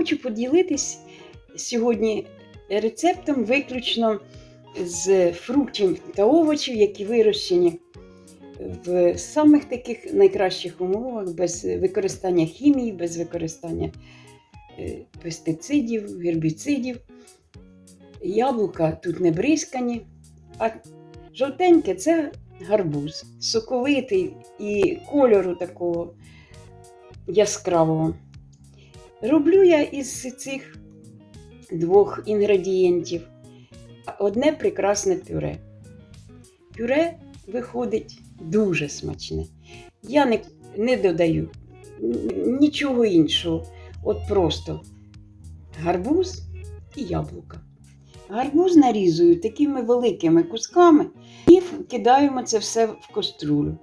Хочу поділитись сьогодні рецептом виключно з фруктів та овочів, які вирощені в самих таких найкращих умовах, без використання хімії, без використання е, пестицидів, гербіцидів. Яблука тут не бризкані, а жовтеньке це гарбуз, соковитий і кольору такого яскравого. Роблю я із цих двох інгредієнтів одне прекрасне пюре. Пюре виходить дуже смачне. Я не, не додаю нічого іншого. От просто гарбуз і яблука. Гарбуз нарізую такими великими кусками і кидаємо це все в каструлю.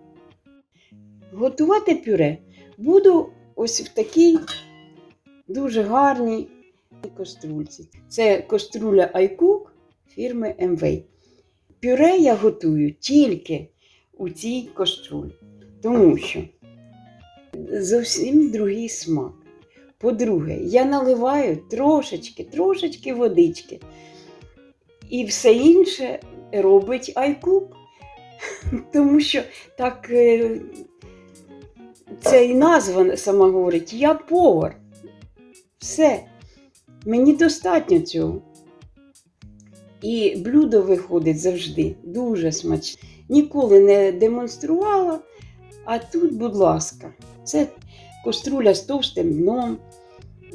Готувати пюре буду ось в такій дуже гарній каструльці. Це каструля Айкук фірми МВ. Пюре я готую тільки у цій каструлі, тому що зовсім другий смак. По-друге, я наливаю трошечки, трошечки водички. І все інше робить Айкук. Тому що так це і назва сама говорить, я повар. Все. Мені достатньо цього. І блюдо виходить завжди дуже смачне. Ніколи не демонструвала, а тут, будь ласка, це коструля з товстим дном,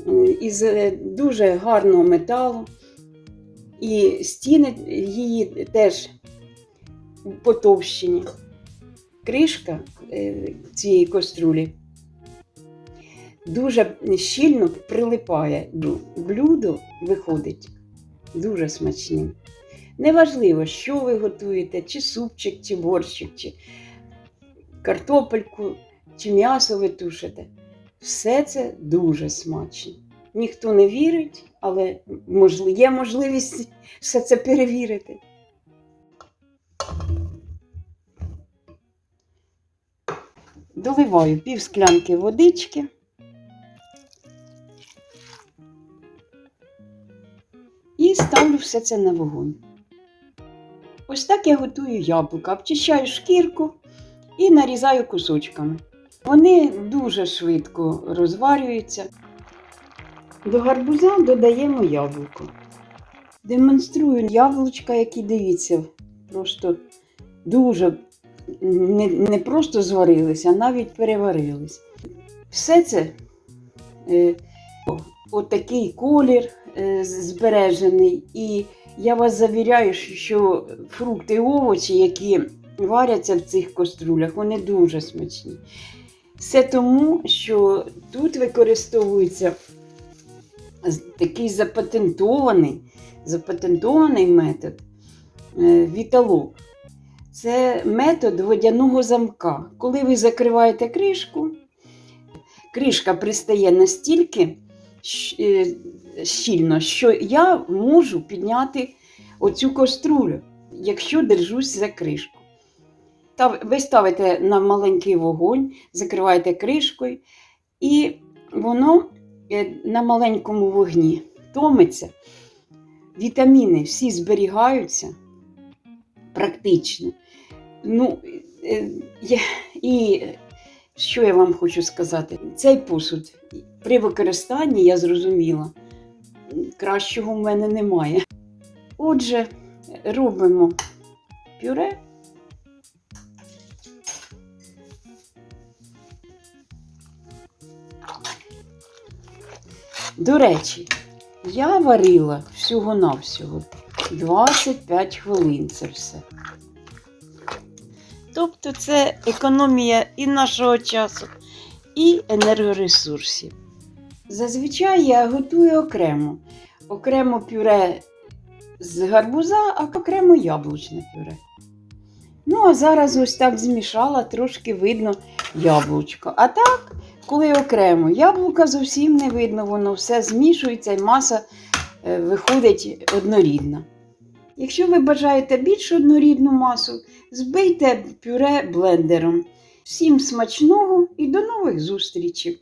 е, із е, дуже гарного металу. І стіни її теж потовщені. Кришка е, цієї каструлі дуже щільно прилипає. Блюдо виходить дуже смачним. Неважливо, що ви готуєте, чи супчик, чи борщик, чи картопельку, чи м'ясо ви тушите. Все це дуже смачно. Ніхто не вірить, але є можливість все це перевірити. Доливаю пів склянки водички. Все це на вогонь. Ось так я готую яблука, обчищаю шкірку і нарізаю кусочками. Вони дуже швидко розварюються. До гарбуза додаємо яблуко. Демонструю яблучка, які дивіться, просто дуже не, не просто зварилися, а навіть переварились. Все це е, отакий колір е, збережений. І я вас завіряю, що фрукти і овочі, які варяться в цих каструлях, вони дуже смачні. Все тому, що тут використовується такий запатентований, запатентований метод е, віталок. Це метод водяного замка. Коли ви закриваєте кришку, кришка пристає настільки щільно, що я можу підняти оцю каструлю, якщо держусь за кришку. Та ви ставите на маленький вогонь, закриваєте кришкою, і воно е, на маленькому вогні томиться. Вітаміни всі зберігаються практично. Ну, е, і що я вам хочу сказати? Цей посуд при використанні я зрозуміла, кращого в мене немає. Отже, робимо пюре. До речі, я варила всього-навсього 25 хвилин це все. Тобто це економія і нашого часу, і енергоресурсів. Зазвичай я готую окремо. Окремо пюре з гарбуза, а окремо яблучне пюре. Ну, а зараз ось так змішала, трошки видно яблучко. А так, коли окремо яблука зовсім не видно, воно все змішується і маса е, виходить однорідна. Якщо ви бажаєте більш однорідну масу, збийте пюре блендером. Всім смачного і до нових зустрічей!